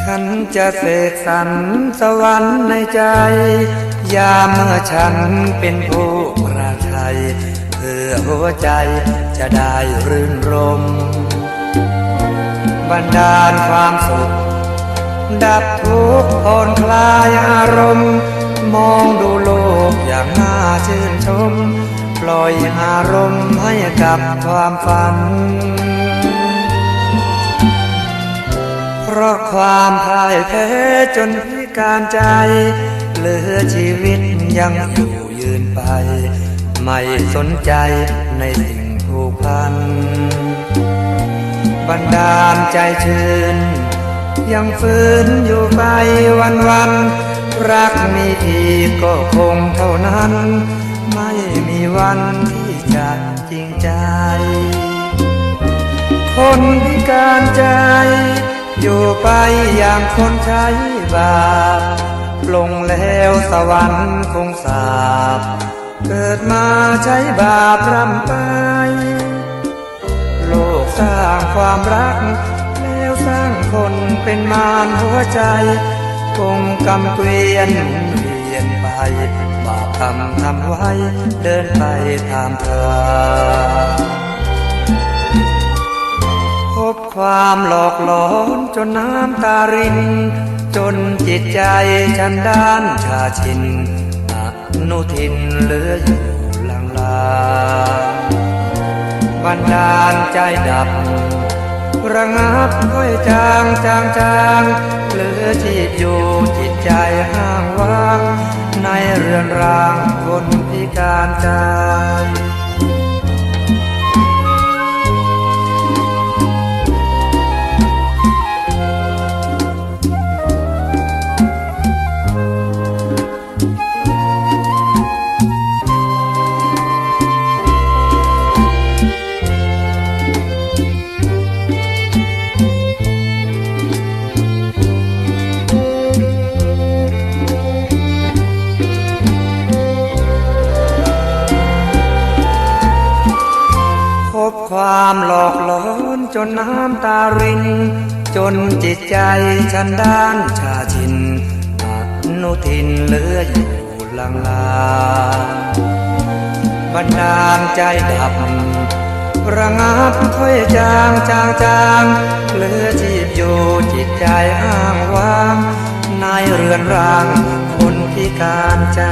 ฉันจะเสกสรรสวรรค์ในใจ ยามเมื่อฉันเป็นผู้ประชัยเพื่อหัวใจจะได้รื่นรม บันดาลความสุข ดับทุกข์ผ่อนคลายอารมณ์ มองดูโลกอย่างน่าชื่นชม ปล่อยอารมณ์ให้กับความฝัน เพราะความพ่ายแพ้จนพิการใจ เหลือชีวิตยังอยู่ยืนไป ไม่สนใจในสิ่งผูกพัน บันดาลใจชื่น ยังฝืนอยู่ไปวันวัน รักมีทีก็คงเท่านั้น ไม่มีวันที่จะจริงใจ คนพิการใจ อยู่ไปอย่างคนใช้บาปลงแล้วสวรรค์คงสาบ เกิดมาใช้บาปรำไป สร้างความรัก แล้วสร้างคนเป็นมารหัวใจคงกำเกวียนหมุนเวียนไปบาปทำทำไว้เดินไปตามทางพบความหลอกหลอนจนน้ำตาริน จนจิตใจฉันด้านชาชินอนุทินเหลืออยู่ นดาลใจดับ ระงับค่อยจางจางจางเหลือชีพอยู่จิตใจห้างว่าง ในเรือนร่างคนพิการใจามหลอกหลอนจนน้ำตาริน จนจิตใจฉันด้านชาชินอนุทินเหลืออยู่ลางลางบันดาลใจดับ ระงับค่อยจางจางจางเหลือชีพอยู่จิตใจอ้างว้างในเรือนร่างคนพิการใจ